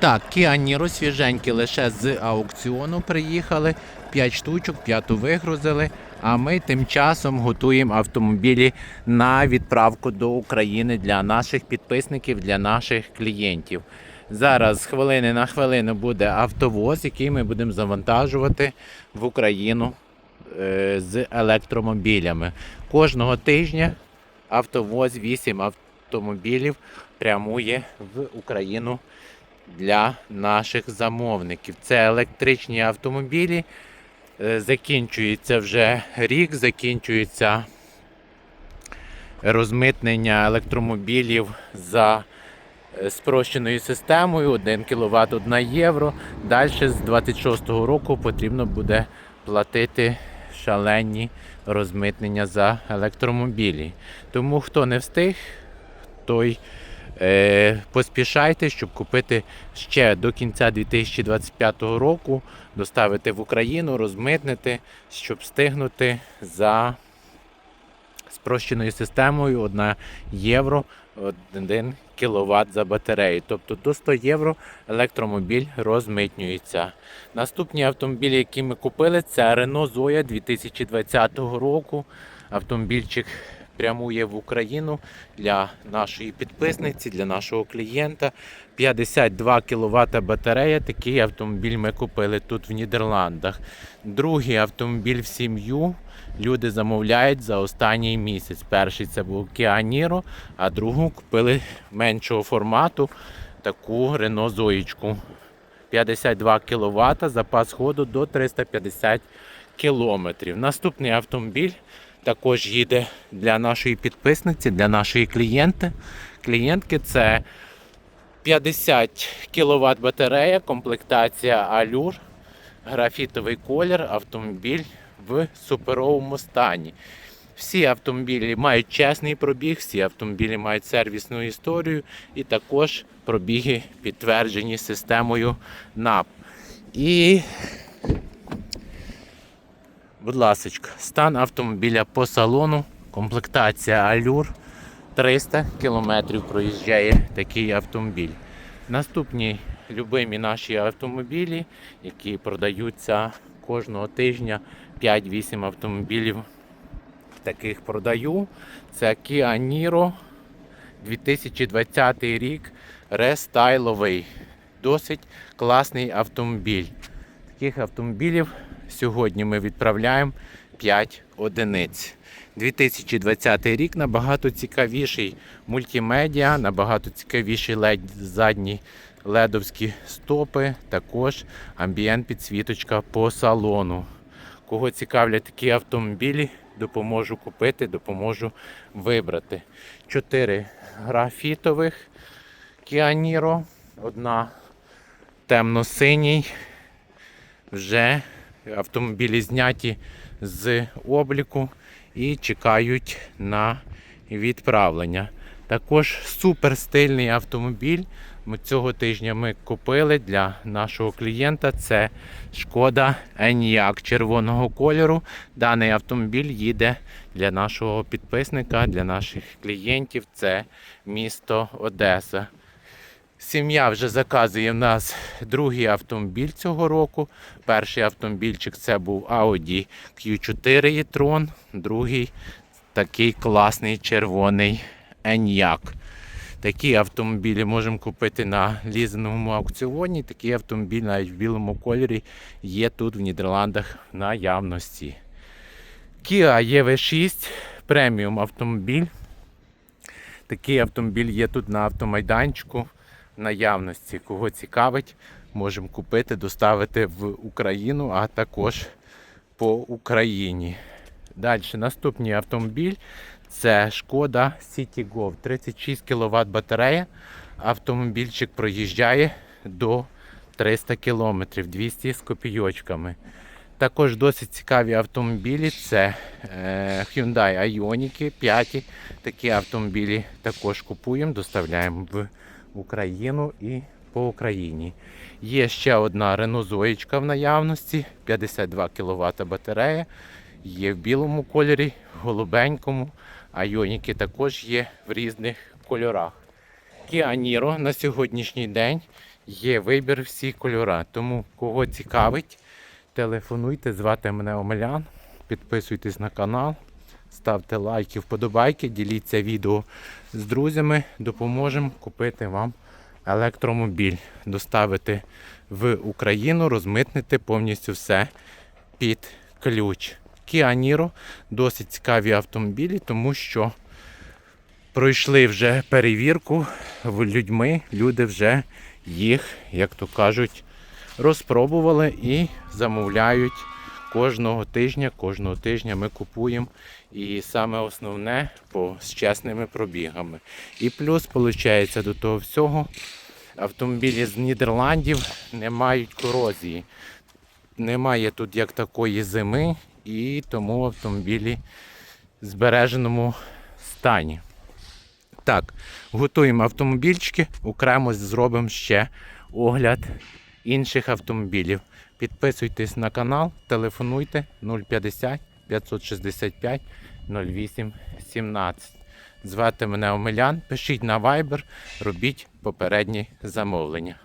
Так, Niro свіженькі лише з аукціону приїхали. 5 штучок, п'яту вигрузили. А ми тим часом готуємо автомобілі на відправку до України для наших підписників, для наших клієнтів. Зараз з хвилини на хвилину буде автовоз, який ми будемо завантажувати в Україну е, з електромобілями. Кожного тижня автовоз 8 автомобілів прямує в Україну для наших замовників. Це електричні автомобілі. Е, Закінчується вже рік, закінчується розмитнення електромобілів за е, спрощеною системою 1 кВт 1 євро. Далі з 26-го року потрібно буде платити шалені розмитнення за електромобілі. Тому хто не встиг, той поспішайте, щоб купити ще до кінця 2025 року, доставити в Україну, розмитнити, щоб встигнути за спрощеною системою 1 євро 1 кВт за батарею. Тобто до 100 євро електромобіль розмитнюється. Наступні автомобілі, які ми купили, це Renault Zoe 2020 року. Автомобільчик прямує в Україну для нашої підписниці, для нашого клієнта. 52 кВт батарея. Такий автомобіль ми купили тут в Нідерландах. Другий автомобіль в сім'ю люди замовляють за останній місяць. Перший це був Kia Niro, а другу купили меншого формату таку Zoe. 52 кВт, запас ходу до 350 км. Наступний автомобіль також їде для нашої підписниці, для нашої клієнти. Клієнтки це 50 кВт батарея, комплектація Allure, графітовий колір, автомобіль в суперовому стані. Всі автомобілі мають чесний пробіг, всі автомобілі мають сервісну історію і також пробіги підтверджені системою НАП. І, будь ласка, стан автомобіля по салону, комплектація Allure. 300 км проїжджає такий автомобіль. Наступні любимі наші автомобілі, які продаються кожного тижня 5-8 автомобілів таких продаю. Це Kia Niro 2020 рік рестайловий. Досить класний автомобіль. Таких автомобілів сьогодні ми відправляємо 5 одиниць. 2020 рік набагато цікавіший мультимедіа, набагато цікавіші ледь задні ледовські стопи, також амбієнт підсвіточка по салону. Кого цікавлять такі автомобілі, допоможу купити, допоможу вибрати. Чотири графітових Niro, одна темно-синій. Вже автомобілі зняті з обліку і чекають на відправлення. Також супер стильний автомобіль. Цього тижня ми купили для нашого клієнта. Це шкода Еніак червоного кольору. Даний автомобіль їде для нашого підписника, для наших клієнтів. Це місто Одеса. Сім'я вже заказує в нас другий автомобіль цього року. Перший автомобільчик це був Audi Q4 e-tron, другий такий класний червоний Enyaq. Такі автомобілі можемо купити на лізинговому аукціоні. Такий автомобіль навіть в білому кольорі є тут в Нідерландах в наявності. Kia EV6 преміум автомобіль. Такий автомобіль є тут на автомайданчику наявності. Кого цікавить, можемо купити, доставити в Україну, а також по Україні. Далі наступний автомобіль це Шкода Citigo. 36 кВт батарея. Автомобільчик проїжджає до 300 км, 200 з копійочками. Також досить цікаві автомобілі. Це е, Hyundai Ioniq 5. Такі автомобілі також купуємо, доставляємо в Україну і по Україні. Є ще одна Zoe в наявності, 52 кВт батарея. Є в білому кольорі, голубенькому. Айоніки також є в різних кольорах. Kia Niro на сьогоднішній день є вибір всі кольори. Тому кого цікавить, телефонуйте, звати мене Омелян, підписуйтесь на канал, ставте лайки, вподобайки, діліться відео з друзями, допоможемо купити вам електромобіль, доставити в Україну, розмитнити повністю все під ключ. Kia Niro досить цікаві автомобілі, тому що пройшли вже перевірку людьми. Люди вже їх, як то кажуть, розпробували і замовляють кожного тижня. Кожного тижня ми купуємо. І саме основне по з чесними пробігами. І плюс, виходить, до того всього, автомобілі з Нідерландів не мають корозії. Немає тут як такої зими, і тому автомобілі в збереженому стані. Так, готуємо автомобільчики, окремо зробимо ще огляд інших автомобілів. Підписуйтесь на канал, телефонуйте 050 565 08 17. Звати мене Омелян, пишіть на Viber, робіть попередні замовлення.